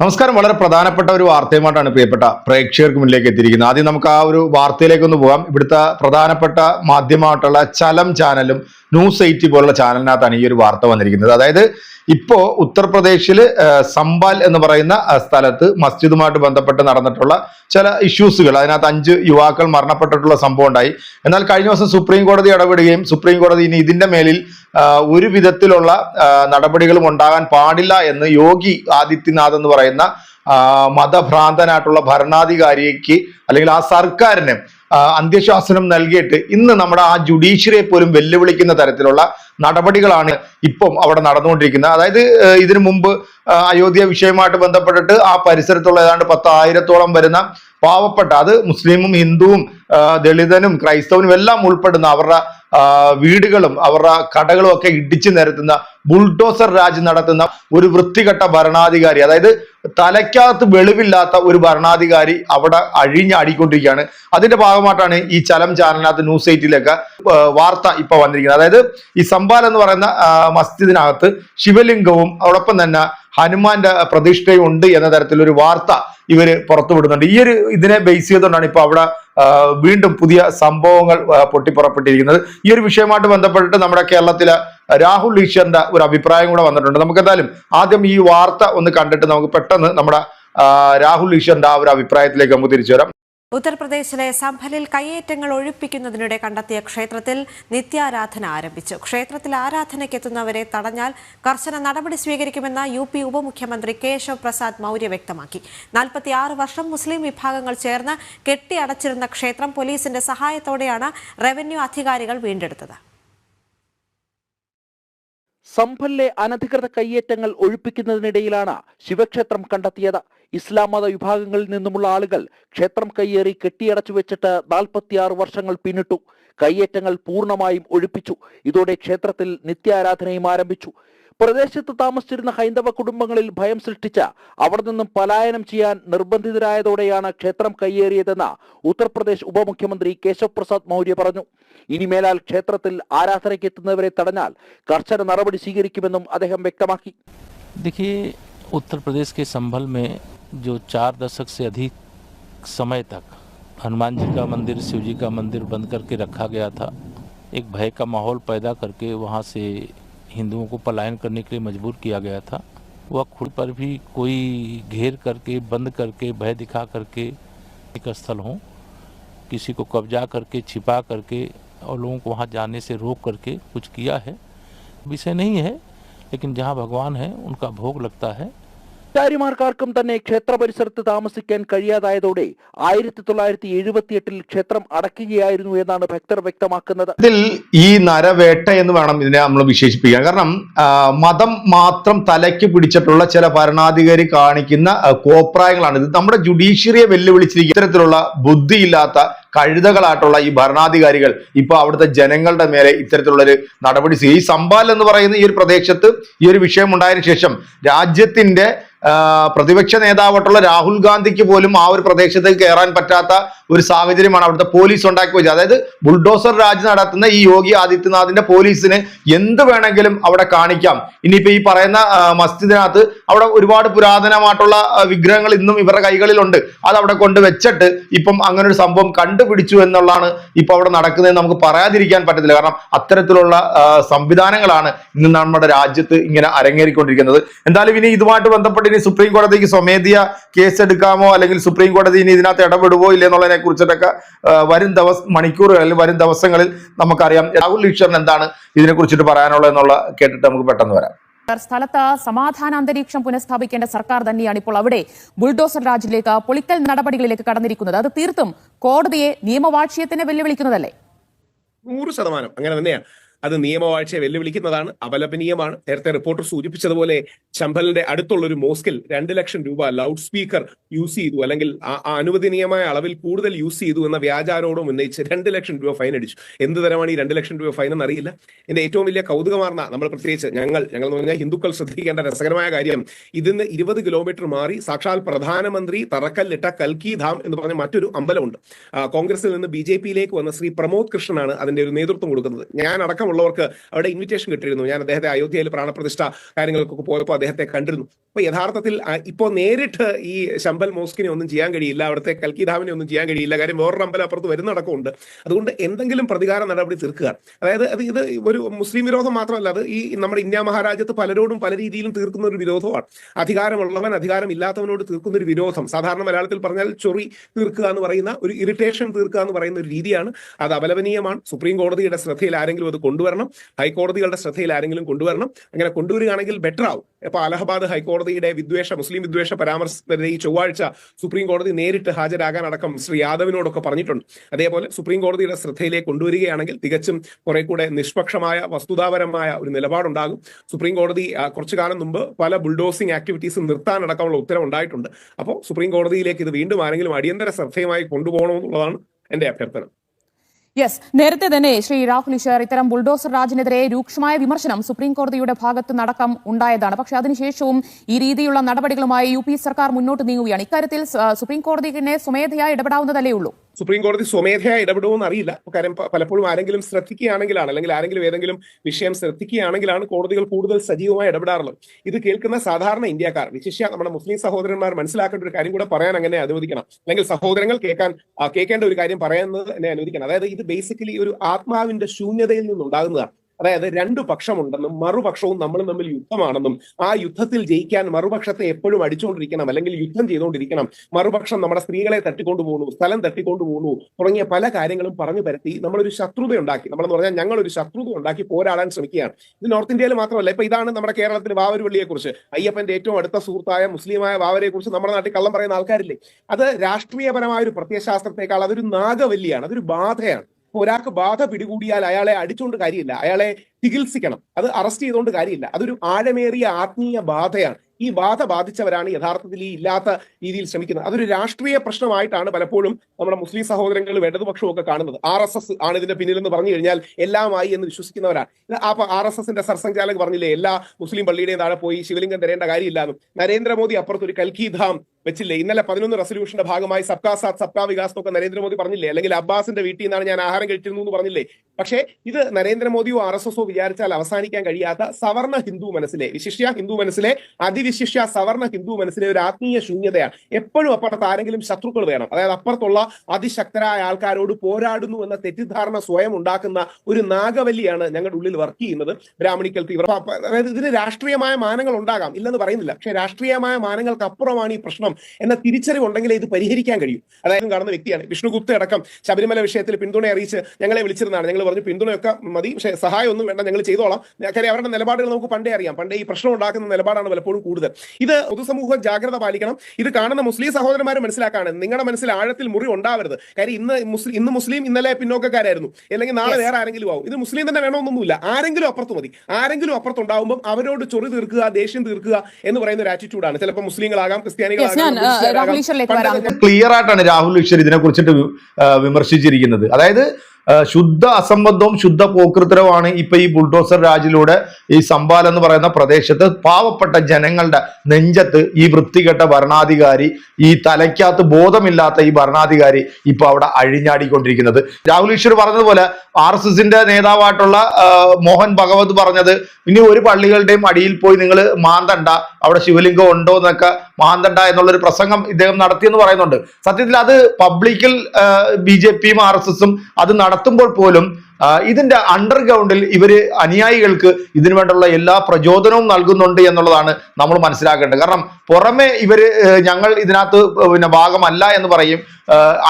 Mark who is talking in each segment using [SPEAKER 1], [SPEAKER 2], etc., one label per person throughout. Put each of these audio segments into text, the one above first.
[SPEAKER 1] നമസ്കാരം. വളരെ പ്രധാനപ്പെട്ട ഒരു വാർത്തയുമായിട്ടാണ് പ്രിയപ്പെട്ട പ്രേക്ഷകർക്ക് മുന്നിലേക്ക് എത്തിയിരിക്കുന്നത്. ആദ്യം നമുക്ക് ആ ഒരു വാർത്തയിലേക്ക് ഒന്ന് പോകാം. ഇവിടുത്തെ പ്രധാനപ്പെട്ട മാധ്യമമായിട്ടുള്ള ചലം ചാനലും ന്യൂസ് എയ്റ്റി പോലുള്ള ചാനലിനകത്താണ് ഈ ഒരു വാർത്ത വന്നിരിക്കുന്നത്. അതായത് ഇപ്പോ ഉത്തർപ്രദേശിൽ സംബാൽ എന്ന് പറയുന്ന സ്ഥലത്ത് മസ്ജിദുമായിട്ട് ബന്ധപ്പെട്ട് നടന്നിട്ടുള്ള ചില ഇഷ്യൂസുകൾ അതിനകത്ത് അഞ്ച് യുവാക്കൾ മരണപ്പെട്ടിട്ടുള്ള സംഭവം ഉണ്ടായി. എന്നാൽ കഴിഞ്ഞ ദിവസം സുപ്രീം കോടതി ഇടപെടുകയും സുപ്രീം കോടതി ഇനി ഇതിന്റെ മേലിൽ ഒരു വിധത്തിലുള്ള നടപടികളും ഉണ്ടാകാൻ പാടില്ല എന്ന് യോഗി ആദിത്യനാഥ് എന്ന് പറയുന്ന മതഭ്രാന്തനായിട്ടുള്ള ഭരണാധികാരിക്ക് അല്ലെങ്കിൽ ആ സർക്കാരിന് അന്ത്യശാസനം നൽകിയിട്ട് ഇന്ന് നമ്മുടെ ആ ജുഡീഷ്യറിയെ പോലും വെല്ലുവിളിക്കുന്ന തരത്തിലുള്ള നടപടികളാണ് ഇപ്പം അവിടെ നടന്നുകൊണ്ടിരിക്കുന്നത്. അതായത് ഇതിനു മുമ്പ് അയോധ്യ വിഷയവുമായിട്ട് ബന്ധപ്പെട്ടിട്ട് ആ പരിസരത്തുള്ള ഏതാണ്ട് പത്തായിരത്തോളം വരുന്ന പാവപ്പെട്ട അത് മുസ്ലിമും ഹിന്ദുവും ദളിതനും ക്രൈസ്തവനും എല്ലാം ഉൾപ്പെടുന്ന അവരുടെ വീടുകളും അവരുടെ കടകളും ഒക്കെ ഇടിച്ചു നിരത്തുന്ന ബുൾഡോസർ രാജ് നടത്തുന്ന ഒരു വൃത്തികെട്ട ഭരണാധികാരി അതായത് തലയ്ക്കകത്ത് വെളിവില്ലാത്ത ഒരു ഭരണാധികാരി അവിടെ അഴിഞ്ഞാടിക്കൊണ്ടിരിക്കുകയാണ് അതിന്റെ ഭാഗമായിട്ടാണ് ഈ ചലം ചാനലിനകത്ത് ന്യൂസ് എയ്റ്റിലൊക്കെ വാർത്ത ഇപ്പൊ വന്നിരിക്കുന്നത്. അതായത് ഈ സംബാൽ എന്ന് പറയുന്ന മസ്ജിദിനകത്ത് ശിവലിംഗവും അതോടൊപ്പം തന്നെ ഹനുമാന്റെ പ്രതിഷ്ഠയും ഉണ്ട് എന്ന തരത്തിലൊരു വാർത്ത ഇവർ പുറത്തുവിടുന്നുണ്ട് ഈ ഒരു ഇതിനെ ബേസ് ചെയ്തുകൊണ്ടാണ് ഇപ്പൊ അവിടെ വീണ്ടും പുതിയ സംഭവങ്ങൾ പൊട്ടിപ്പുറപ്പെട്ടിരിക്കുന്നത്. ഈ ഒരു വിഷയമായിട്ട് ബന്ധപ്പെട്ടിട്ട് നമ്മുടെ കേരളത്തിലെ രാഹുൽ ഈശ്വറിന്റെ ഒരു അഭിപ്രായം കൂടെ വന്നിട്ടുണ്ട്. നമുക്ക് എന്തായാലും ആദ്യം ഈ വാർത്ത ഒന്ന് കണ്ടിട്ട് നമുക്ക് പെട്ടെന്ന് നമ്മുടെ രാഹുൽ ഈശ്വറിന്റെ ആ ഒരു അഭിപ്രായത്തിലേക്ക് നമുക്ക് തിരിച്ചു വരാം.
[SPEAKER 2] ഉത്തർപ്രദേശിലെ സംഭലിൽ കയ്യേറ്റങ്ങൾ ഒഴിപ്പിക്കുന്നതിനിടെ കണ്ടെത്തിയ ക്ഷേത്രത്തിൽ നിത്യാരാധന ആരംഭിച്ചു. ക്ഷേത്രത്തിൽ ആരാധനയ്ക്കെത്തുന്നവരെ തടഞ്ഞാൽ കർശന നടപടി സ്വീകരിക്കുമെന്ന് യു പി ഉപമുഖ്യമന്ത്രി കേശവ് പ്രസാദ് മൗര്യ വ്യക്തമാക്കി. നാൽപ്പത്തിയാറ് വർഷം മുസ്ലിം വിഭാഗങ്ങൾ ചേർന്ന് കെട്ടിയടച്ചിരുന്ന ക്ഷേത്രം പോലീസിന്റെ സഹായത്തോടെയാണ് റവന്യൂ അധികാരികൾ വീണ്ടെടുത്തത്.
[SPEAKER 3] സംഭലിലെ അനധികൃത കയ്യേറ്റങ്ങൾ ഒഴിപ്പിക്കുന്നതിനിടയിലാണ് ശിവക്ഷേത്രം കണ്ടെത്തിയത്. ഇസ്ലാം മത വിഭാഗങ്ങളിൽ നിന്നുമുള്ള ആളുകൾ ക്ഷേത്രം കയ്യേറി കെട്ടിയടച്ചു വെച്ചിട്ട് നാൽപ്പത്തിയാറ് വർഷങ്ങൾ പിന്നിട്ടു കയ്യേറ്റങ്ങൾ പൂർണ്ണമായും ഒഴിപ്പിച്ചു ഇതോടെ ക്ഷേത്രത്തിൽ നിത്യാരാധനയും ആരംഭിച്ചു പ്രദേശത്ത് താമസിച്ചിരുന്ന ഹൈന്ദവ കുടുംബങ്ങളിൽ ഭയം സൃഷ്ടിച്ച അവിടെ നിന്നും പലായനം ചെയ്യാൻ നിർബന്ധിതരായതോടെയാണ് ക്ഷേത്രം കയ്യേറിയതെന്ന് ഉത്തർപ്രദേശ് ഉപമുഖ്യമന്ത്രി കേശവ് പ്രസാദ് മൗര്യ പറഞ്ഞു ഇനിമേലാൽ ക്ഷേത്രത്തിൽ ആരാധനയ്ക്കെത്തുന്നവരെ തടഞ്ഞാൽ കർശന നടപടി സ്വീകരിക്കുമെന്നും അദ്ദേഹം വ്യക്തമാക്കി
[SPEAKER 4] देखिए उत्तर प्रदेश के संभल में जो चार दशक से अधिक समय तक हनुमान जी का मंदिर, शिव जी का मंदिर बंद करके रखा गया था। एक भय का माहौल पैदा करके वहाँ से हिंदुओं को पलायन करने के लिए मजबूर किया गया था। वह खुद पर भी कोई घेर करके, बंद करके, भय दिखा करके एक स्थल हो, किसी को कब्जा करके, छिपा करके और लोगों को वहाँ जाने से रोक करके कुछ किया है। विषय नहीं है, लेकिन जहाँ भगवान है, उनका भोग लगता है।
[SPEAKER 3] ചാരിമാർക്കാർക്കും തന്നെ ക്ഷേത്ര പരിസരത്ത് താമസിക്കാൻ കഴിയാതായതോടെ ആയിരത്തി തൊള്ളായിരത്തി എഴുപത്തിയെട്ടിൽ ക്ഷേത്രം അടയ്ക്കുകയായിരുന്നു എന്നാണ് ഭക്തർ വ്യക്തമാക്കുന്നത്.
[SPEAKER 1] ഇതിൽ ഈ നരവേട്ട എന്ന് വേണം ഇതിനെ നമ്മൾ വിശേഷിപ്പിക്കാൻ. കാരണം മതം മാത്രം തലയ്ക്ക് പിടിച്ചിട്ടുള്ള ചില ഭരണാധികാരി കാണിക്കുന്ന കോപ്രായങ്ങളാണ്. ഇത് നമ്മുടെ ജുഡീഷ്യറിയെ വെല്ലുവിളിച്ചിരിക്കുന്ന ഇത്തരത്തിലുള്ള ബുദ്ധിയില്ലാത്ത കഴുതകളായിട്ടുള്ള ഈ ഭരണാധികാരികൾ ഇപ്പൊ അവിടുത്തെ ജനങ്ങളുടെ മേലെ ഇത്തരത്തിലുള്ളൊരു നടപടി ഈ സമ്പാൽ എന്ന് പറയുന്ന ഈ ഒരു പ്രദേശത്ത് ഈ ഒരു വിഷയം ഉണ്ടായതിനു ശേഷം രാജ്യത്തിന്റെ പ്രതിപക്ഷ നേതാവായിട്ടുള്ള രാഹുൽ ഗാന്ധിക്ക് പോലും ആ ഒരു പ്രദേശത്തേക്ക് കയറാൻ പറ്റാത്ത ഒരു സാഹചര്യമാണ് അവിടുത്തെ പോലീസ് ഉണ്ടാക്കി വെച്ചത്. അതായത് ബുൾഡോസർ രാജ് നടത്തുന്ന ഈ യോഗി ആദിത്യനാഥിന്റെ പോലീസിന് എന്ത് വേണമെങ്കിലും അവിടെ കാണിക്കാം. ഇനിയിപ്പോ ഈ പറയുന്ന മസ്ജിദിനകത്ത് അവിടെ ഒരുപാട് പുരാതനമായിട്ടുള്ള വിഗ്രഹങ്ങൾ ഇന്നും ഇവരുടെ കൈകളിലുണ്ട്. അത് അവിടെ കൊണ്ട് വെച്ചിട്ട് ഇപ്പം അങ്ങനെ ഒരു സംഭവം കണ്ടുപിടിച്ചു എന്നുള്ളതാണ് ഇപ്പൊ അവിടെ നടക്കുന്നത് നമുക്ക് പറയാതിരിക്കാൻ പറ്റത്തില്ല. കാരണം അത്തരത്തിലുള്ള സംവിധാനങ്ങളാണ് ഇന്ന് നമ്മുടെ രാജ്യത്ത് ഇങ്ങനെ അരങ്ങേറിക്കൊണ്ടിരിക്കുന്നത്. എന്തായാലും ഇനി ഇതുമായിട്ട് ബന്ധപ്പെട്ട് ഇനി സുപ്രീം കോടതിക്ക് സ്വമേധിയ കേസ് എടുക്കാമോ അല്ലെങ്കിൽ സുപ്രീം കോടതി ഇനി ഇതിനകത്ത് ഇടപെടുവോ ഇല്ല എന്നുള്ളതിനെ കുറിച്ചിട്ടൊക്കെ വരും ദിവസ മണിക്കൂറുകളിൽ വരും ദിവസങ്ങളിൽ നമുക്കറിയാം. രാഹുൽ ഈശ്വരൻ എന്താണ് ഇതിനെ കുറിച്ചിട്ട് പറയാനുള്ളത് എന്നുള്ള കേട്ടിട്ട് നമുക്ക് പെട്ടെന്ന് വരാം.
[SPEAKER 5] സ്ഥലത്ത് സമാധാന അന്തരീക്ഷം പുനഃസ്ഥാപിക്കേണ്ട സർക്കാർ തന്നെയാണ് ഇപ്പോൾ അവിടെ ബുൾഡോസർ രാജിലേക്ക് പൊളിക്കൽ നടപടികളിലേക്ക് കടന്നിരിക്കുന്നത്. അത് തീർത്തും കോടതിയെ നിയമവാക്ഷ്യത്തിന് വെല്ലുവിളിക്കുന്നതല്ലേ?
[SPEAKER 6] നൂറ് ശതമാനം. അങ്ങനെ തന്നെയാണ് അത് നിയമവാഴ്ചയെ വെല്ലുവിളിക്കുന്നതാണ് അപലപനീയമാണ്. നേരത്തെ റിപ്പോർട്ടർ സൂചിപ്പിച്ചതുപോലെ ചമ്പലിന്റെ അടുത്തുള്ള ഒരു മോസ്കിൽ രണ്ട് ലക്ഷം രൂപ ലൗഡ് സ്പീക്കർ യൂസ് ചെയ്തു അല്ലെങ്കിൽ ആ- അനുവദനീയമായ അളവിൽ കൂടുതൽ യൂസ് ചെയ്തു എന്ന വ്യാജാരോപണം ഉന്നയിച്ച് രണ്ട് ലക്ഷം രൂപ ഫൈൻ അടിച്ചു. എന്ത് തരമാണ് ഈ രണ്ട് ലക്ഷം രൂപ ഫൈൻ എന്നറിയില്ല. എന്റെ ഏറ്റവും വലിയ കൗതുകമാർന്ന നമ്മൾ പ്രത്യേകിച്ച് ഞങ്ങൾ ഞങ്ങൾ എന്ന് പറഞ്ഞാൽ ഹിന്ദുക്കൾ ശ്രദ്ധിക്കേണ്ട രസകരമായ കാര്യം ഇതിന്ന് ഇരുപത് കിലോമീറ്റർ മാറി സാക്ഷാൽ പ്രധാനമന്ത്രി തറക്കല്ലിട്ട കൽക്കി ധാം എന്ന് പറഞ്ഞ മറ്റൊരു അമ്പലമുണ്ട്. കോൺഗ്രസിൽ നിന്ന് ബി ജെ പിയിലേക്ക് വന്ന ശ്രീ പ്രമോദ് കൃഷ്ണനാണ് അതിന്റെ ഒരു നേതൃത്വം കൊടുക്കുന്നത്. ഞാൻ അടക്കമുള്ള അടക്കമുള്ളവർക്ക് അവിടെ ഇൻവിറ്റേഷൻ കിട്ടിയിരുന്നു. ഞാൻ അദ്ദേഹത്തെ അയോധ്യയിൽ പ്രാണപ്രതിഷ്ഠ കാര്യങ്ങൾക്കൊക്കെ പോയപ്പോൾ അദ്ദേഹത്തെ കണ്ടിരുന്നു. അപ്പൊ യഥാർത്ഥത്തിൽ ഇപ്പോൾ നേരിട്ട് ഈ ശമ്പൽ മോസ്കിനെ ഒന്നും ചെയ്യാൻ കഴിയില്ല അവിടുത്തെ കൽക്കിധാമിനെ ഒന്നും ചെയ്യാൻ കഴിയില്ല കാര്യം വേറൊരു അമ്പലം അപ്പുറത്ത് വരുന്നടക്കമുണ്ട് അതുകൊണ്ട് എന്തെങ്കിലും പ്രതികാര നടപടി തീർക്കുക. അതായത് അത് ഇത് ഒരു മുസ്ലിം വിരോധം മാത്രമല്ല അത് ഈ നമ്മുടെ ഇന്ത്യ മഹാരാജ്യത്ത് പലരോടും പല രീതിയിലും തീർക്കുന്ന ഒരു വിരോധമാണ്. അധികാരമുള്ളവൻ അധികാരമില്ലാത്തവനോട് തീർക്കുന്ന ഒരു വിരോധം. സാധാരണ മലയാളത്തിൽ പറഞ്ഞാൽ ചൊറി തീർക്കുക എന്ന് പറയുന്ന ഒരു ഇറിറ്റേഷൻ തീർക്കുക എന്ന് പറയുന്ന ഒരു രീതിയാണ്. അത് അപലപനീയമാണ്. സുപ്രീം കോടതിയുടെ ശ്രദ്ധയിൽ ആരെങ്കിലും അത് കൊണ്ടുവരണം. ഹൈക്കോടതികളുടെ ശ്രദ്ധയിൽ ആരെങ്കിലും കൊണ്ടുവരണം. അങ്ങനെ കൊണ്ടുവരികയാണെങ്കിൽ ബെറ്റർ ആവും. ഇപ്പൊ അലഹബാദ് ഹൈക്കോടതിയുടെ വിദ്വേഷ മുസ്ലിം വിദ്വേഷ പരാമർശത്തിനെതിരെ ഈ ചൊവ്വാഴ്ച സുപ്രീം കോടതി നേരിട്ട് ഹാജരാകാൻ അടക്കം ശ്രീ യാദവിനോടൊക്കെ പറഞ്ഞിട്ടുണ്ട്. അതേപോലെ സുപ്രീം കോടതിയുടെ ശ്രദ്ധയിലേക്ക് കൊണ്ടുവരികയാണെങ്കിൽ തികച്ചും കുറെ കൂടെ നിഷ്പക്ഷമായ വസ്തുതാപരമായ ഒരു നിലപാടുണ്ടാകും. സുപ്രീം കോടതി കുറച്ചു കാലം മുമ്പ് പല ബുൾഡോസിംഗ് ആക്ടിവിറ്റീസും നിർത്താനടക്കമുള്ള ഉത്തരവുണ്ടായിട്ടുണ്ട്. അപ്പോൾ സുപ്രീം കോടതിയിലേക്ക് ഇത് വീണ്ടും ആരെങ്കിലും അടിയന്തര ശ്രദ്ധയുമായി കൊണ്ടുപോകണമെന്നുള്ളതാണ് എന്റെ അഭ്യർത്ഥന.
[SPEAKER 5] യെസ് നേരത്തെ തന്നെ ശ്രീ രാഹുൽ ഈശ്വർ ഇത്തരം ബുൾഡോസർ രാജിനെതിരെ രൂക്ഷമായ വിമർശനം സുപ്രീം കോടതിയുടെ ഭാഗത്ത് നടക്കം ഉണ്ടായതാണ്. പക്ഷേ അതിനുശേഷവും ഈ രീതിയിലുള്ള നടപടികളുമായി യു സർക്കാർ മുന്നോട്ട് നീങ്ങുകയാണ്. ഇക്കാര്യത്തിൽ സുപ്രീം സുപ്രീം കോടതിയെ സ്വമേധയാ ഇടപെടാവുന്നതല്ലേ ഉള്ളൂ?
[SPEAKER 6] സുപ്രീം കോടതി സ്വമേധയാ ഇടപെടുമെന്ന് അറിയില്ല. കാര്യം പലപ്പോഴും ആരെങ്കിലും ശ്രദ്ധിക്കുകയാണെങ്കിലാണ് അല്ലെങ്കിൽ ആരെങ്കിലും ഏതെങ്കിലും വിഷയം ശ്രദ്ധിക്കുകയാണെങ്കിലാണ് കോടതികൾ കൂടുതൽ സജീവമായി ഇടപെടാറുള്ളത്. ഇത് കേൾക്കുന്ന സാധാരണ ഇന്ത്യക്കാർ വിശിഷ്യ നമ്മുടെ മുസ്ലിം സഹോദരന്മാർ മനസ്സിലാക്കേണ്ട ഒരു കാര്യം കൂടെ പറയാൻ അങ്ങനെ അനുവദിക്കണം. അല്ലെങ്കിൽ സഹോദരങ്ങൾ കേൾക്കാൻ കേൾക്കേണ്ട ഒരു കാര്യം എന്നെ അനുവദിക്കണം. അതായത് ഇത് ബേസിക്കലി ഒരു ആത്മാവിന്റെ ശൂന്യതയിൽ നിന്നുണ്ടാകുന്നതാണ്. അതായത് രണ്ടു പക്ഷമുണ്ടെന്നും മറുപക്ഷവും നമ്മളും തമ്മിൽ യുദ്ധമാണെന്നും ആ യുദ്ധത്തിൽ ജയിക്കാൻ മറുപക്ഷത്തെ എപ്പോഴും അടിച്ചുകൊണ്ടിരിക്കണം അല്ലെങ്കിൽ യുദ്ധം ചെയ്തുകൊണ്ടിരിക്കണം. മറുപക്ഷം നമ്മുടെ സ്ത്രീകളെ തട്ടിക്കൊണ്ടു പോകുന്നു സ്ഥലം തട്ടിക്കൊണ്ടു പോകുന്നു തുടങ്ങിയ പല കാര്യങ്ങളും പറഞ്ഞു പരത്തി നമ്മളൊരു ശത്രുത ഉണ്ടാക്കി. നമ്മളെന്ന് പറഞ്ഞാൽ ഞങ്ങൾ ഒരു ശത്രുത ഉണ്ടാക്കി പോരാടാൻ ശ്രമിക്കുകയാണ്. ഇത് നോർത്ത് ഇന്ത്യയിൽ മാത്രമല്ല ഇപ്പൊ ഇതാണ് നമ്മുടെ കേരളത്തിൽ വാവരുവള്ളിയെ കുറിച്ച് അയ്യപ്പന്റെ ഏറ്റവും അടുത്ത സുഹൃത്തായ മുസ്ലിമായ വാവരെ കുറിച്ച് നമ്മുടെ നാട്ടിൽ കള്ളം പറയുന്ന ആൾക്കാരില്ലേ? അത് രാഷ്ട്രീയപരമായ ഒരു പ്രത്യയശാസ്ത്രത്തെക്കാൾ അതൊരു നാഗവല്ലിയാണ് അതൊരു ബാധയാണ്. ഒരാൾക്ക് ബാധ പിടികൂടിയാൽ അയാളെ അടിച്ചുകൊണ്ട് കാര്യമില്ല. അയാളെ ചികിത്സിക്കണം. അത് അറസ്റ്റ് ചെയ്തുകൊണ്ട് കാര്യമില്ല. അതൊരു ആഴമേറിയ ആത്മീയ ബാധയാണ്. ഈ ബാധ ബാധിച്ചവരാണ് യഥാർത്ഥത്തിൽ ഈ ഇല്ലാത്ത രീതിയിൽ ശ്രമിക്കുന്നത്. അതൊരു രാഷ്ട്രീയ പ്രശ്നമായിട്ടാണ് പലപ്പോഴും നമ്മുടെ മുസ്ലിം സഹോദരങ്ങൾ ഇടതുപക്ഷവും ഒക്കെ കാണുന്നത്. ആർ എസ് എസ് ആണ് ഇതിന്റെ പിന്നിലെന്ന് പറഞ്ഞു കഴിഞ്ഞാൽ എല്ലാമായി എന്ന് വിശ്വസിക്കുന്നവരാണ്. അപ്പൊ ആർ എസ് എസിന്റെ സർസംഘാലക് പറഞ്ഞില്ലേ എല്ലാ മുസ്ലിം പള്ളിയുടെയും താഴെ പോയി ശിവലിംഗം തരേണ്ട കാര്യമില്ലാന്നും. നരേന്ദ്രമോദി അപ്പുറത്ത് ഒരു കൽക്കി ധാം വെച്ചില്ലേ ഇന്നലെ പതിനൊന്ന് റെസൊല്യൂഷന്റെ ഭാഗമായി സബ്കാ സാത്ത് സബ്കാ വികാസ് എന്നൊക്കെ നരേന്ദ്രമോദി പറഞ്ഞില്ലേ അല്ലെങ്കിൽ അബ്ബാസിന്റെ വീട്ടിൽ നിന്നാണ് ഞാൻ ആഹാരം കഴിച്ചിരുന്നു എന്ന് പറഞ്ഞില്ലേ. പക്ഷേ ഇത് നരേന്ദ്രമോദിയോ ആർ എസ് എസോ വിചാരിച്ചാൽ അവസാനിക്കാൻ കഴിയാത്ത സവർണ ഹിന്ദു മനസ്സിലെ വിശിഷ്യ ഹിന്ദു മനസ്സിലെ അതിവിശിഷ്യ സവർണ ഹിന്ദു മനസ്സിലെ ഒരു ആത്മീയ ശൂന്യതയാണ്. എപ്പോഴും അപ്പുറത്ത് ആരെങ്കിലും ശത്രുക്കൾ വേണം. അതായത് അപ്പുറത്തുള്ള അതിശക്തരായ ആൾക്കാരോട് പോരാടുന്നു എന്ന തെറ്റിദ്ധാരണ സ്വയം ഉണ്ടാക്കുന്ന ഒരു നാഗവല്ലിയാണ് ഞങ്ങളുടെ ഉള്ളിൽ വർക്ക് ചെയ്യുന്നത്. ബ്രാഹ്മണിക്കൽ തീവ്ര അതായത് ഇതിന് രാഷ്ട്രീയമായ മാനങ്ങൾ ഉണ്ടാകാം. ഇല്ലെന്ന് പറയുന്നില്ല. പക്ഷേ രാഷ്ട്രീയമായ മാനങ്ങൾക്ക് അപ്പുറമാണ് ഈ പ്രശ്നം എന്ന തിരിച്ചറിവ് ഉണ്ടെങ്കിലേ ഇത് പരിഹരിക്കാൻ കഴിയും. അതായത് കാണുന്ന വ്യക്തിയാണ്. വിഷ്ണുഗുപ്ത അടക്കം ശബരിമല വിഷയത്തിൽ പിന്തുണ അറിയിച്ച് ഞങ്ങളെ വിളിച്ചിരുന്നതാണ്. ഞങ്ങൾ പറഞ്ഞു പിന്തുണയൊക്കെ മതി. പക്ഷേ സഹായം ഒന്നും വേണ്ട. ഞങ്ങൾ ചെയ്തോളാം. കാര്യം അവരുടെ നിലപാടുകൾ നമുക്ക് പണ്ടേ അറിയാം. പണ്ടേ ഈ പ്രശ്നം ഉണ്ടാക്കുന്ന നിലപാടാണ് പലപ്പോഴും കൂടുതൽ ഇത് പൊതുസമൂഹം ജാഗ്രത പാലിക്കണം. ഇത് കാണുന്ന മുസ്ലിം സഹോദരന്മാർ മനസ്സിലാക്കാണ്. നിങ്ങളുടെ മനസ്സിൽ ആഴത്തിൽ മുറി ഉണ്ടാവരുത്. കാര്യം ഇന്ന് മുസ്ലിം ഇന്ന് മുസ്ലിം ഇന്നലെ പിന്നോക്കക്കാരായിരുന്നു. അല്ലെങ്കിൽ നാളെ വേറെ ആരെങ്കിലും ആവും. ഇത് മുസ്ലിം തന്നെ വേണമെന്നൊന്നുമില്ല. ആരെങ്കിലും അപ്പുറത്ത് മതി. ആരെങ്കിലും അപ്പുറത്തുണ്ടാവുമ്പോൾ അവരോട് ചൊറി തീർക്കുക ദേഷ്യം തീർക്കുക എന്ന് പറയുന്ന ഒരു ആറ്റിറ്റ്യൂഡാണ് ചിലപ്പോൾ മുസ്ലിങ്ങളാകാം. ക്രിസ്ത്യാനികളാകാം
[SPEAKER 1] ക്ലിയർ ആയിട്ടാണ് രാഹുൽ ഈശ്വർ ഇതിനെ കുറിച്ചിട്ട് വിമർശിച്ചിരിക്കുന്നത്. അതായത് ശുദ്ധ അസംബന്ധവും ശുദ്ധ പോക്കൃത്തരവുമാണ് ഇപ്പൊ ഈ ബുൾഡോസർ രാജിലൂടെ ഈ സംബാൽ എന്ന് പറയുന്ന പ്രദേശത്ത് പാവപ്പെട്ട ജനങ്ങളുടെ നെഞ്ചത്ത് ഈ വൃത്തികെട്ട ഭരണാധികാരി ഈ തലയ്ക്കകത്ത് ബോധമില്ലാത്ത ഈ ഭരണാധികാരി ഇപ്പൊ അവിടെ അഴിഞ്ഞാടിക്കൊണ്ടിരിക്കുന്നത്. രാഹുൽ ഈശ്വർ പറഞ്ഞതുപോലെ ആർ എസ് എസിന്റെ നേതാവായിട്ടുള്ള മോഹൻ ഭഗവത് പറഞ്ഞത് ഇനി ഒരു പള്ളികളുടെയും അടിയിൽ പോയി നിങ്ങൾ മാന്തണ്ട അവിടെ ശിവലിംഗം ഉണ്ടോ എന്നൊക്കെ മാന്തണ്ട എന്നുള്ളൊരു പ്രസംഗം ഇദ്ദേഹം നടത്തിയെന്ന് പറയുന്നുണ്ട്. സത്യത്തിൽ അത് പബ്ലിക്കിൽ ബി ജെ പിയും ആർ എസ് എസും അത് നടത്തുമ്പോൾ പോലും ഇതിന്റെ അണ്ടർഗ്രൗണ്ടിൽ ഇവർ അനുയായികൾക്ക് ഇതിനു വേണ്ടുള്ള എല്ലാ പ്രചോദനവും നൽകുന്നുണ്ട് എന്നുള്ളതാണ് നമ്മൾ മനസ്സിലാക്കേണ്ടത്. കാരണം പുറമെ ഇവർ ഞങ്ങൾ ഇതിനകത്ത് പിന്നെ ഭാഗമല്ല എന്ന് പറയും.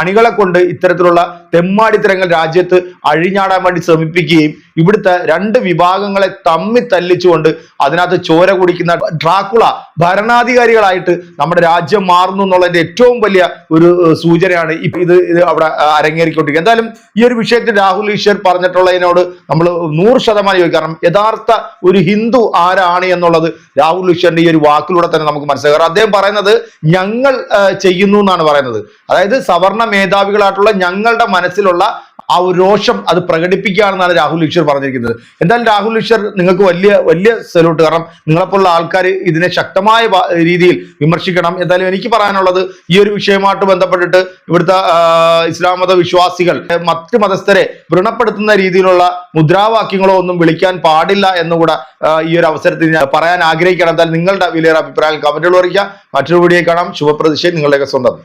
[SPEAKER 1] അണികളെ കൊണ്ട് ഇത്തരത്തിലുള്ള തെമ്മാടിത്തരങ്ങൾ രാജ്യത്ത് അഴിഞ്ഞാടാൻ വേണ്ടി ശ്രമിപ്പിക്കുകയും ഇവിടുത്തെ രണ്ട് വിഭാഗങ്ങളെ തമ്മി തല്ലിച്ചുകൊണ്ട് അതിനകത്ത് ചോര കുടിക്കുന്ന ഡ്രാക്കുള ഭരണാധികാരികളായിട്ട് നമ്മുടെ രാജ്യം മാറുന്നു എന്നുള്ളതിന്റെ ഏറ്റവും വലിയ ഒരു സൂചനയാണ് ഇത് അവിടെ അരങ്ങേറിക്കൊണ്ടിരിക്കുക എന്തായാലും ഈ ഒരു വിഷയത്തിൽ രാഹുൽ ഈശ്വർ പറഞ്ഞിട്ടുള്ളതിനോട് നമ്മൾ നൂറ് ശതമാനം ചോദിക്കാം കാരണം യഥാർത്ഥ ഒരു ഹിന്ദു ആരാണ് എന്നുള്ളത് രാഹുൽ ഈശ്വറിന്റെ ഈ ഒരു വാക്കിലൂടെ തന്നെ നമുക്ക് മനസ്സിലാക്കാം അദ്ദേഹം പറയുന്നത് ഞങ്ങൾ ചെയ്യുന്നു എന്നാണ് പറയുന്നത്. അതായത് സവർണ മേധാവികളായിട്ടുള്ള ഞങ്ങളുടെ മനസ്സിലുള്ള ആ ഒരു രോഷം അത് പ്രകടിപ്പിക്കുകയാണെന്നാണ് രാഹുൽ ഈശ്വർ പറഞ്ഞിരിക്കുന്നത്. എന്തായാലും രാഹുൽ ഈശ്വർ നിങ്ങൾക്ക് വലിയ വലിയ സല്യൂട്ട്. കാരണം നിങ്ങളെപ്പോലുള്ള ആൾക്കാർ ഇതിനെ ശക്തമായ രീതിയിൽ വിമർശിക്കണം. എന്തായാലും എനിക്ക് പറയാനുള്ളത് ഈ ഒരു വിഷയമായിട്ട് ബന്ധപ്പെട്ടിട്ട് ഇവിടുത്തെ ഇസ്ലാം മത വിശ്വാസികൾ മറ്റ് മതസ്ഥരെ വ്രണപ്പെടുത്തുന്ന രീതിയിലുള്ള മുദ്രാവാക്യങ്ങളോ ഒന്നും വിളിക്കാൻ പാടില്ല എന്നുകൂടെ ഈ ഒരു അവസരത്തിൽ ഞാൻ പറയാൻ ആഗ്രഹിക്കണം എന്തായാലും നിങ്ങളുടെ വിലയേറെ അഭിപ്രായം കമന്റുകൾ അറിയിക്കുക മറ്റൊരു വീഡിയോ കാണാം. ശുഭപ്രതിഷ്ഠ നിങ്ങളുടെയൊക്കെ സ്വന്തം.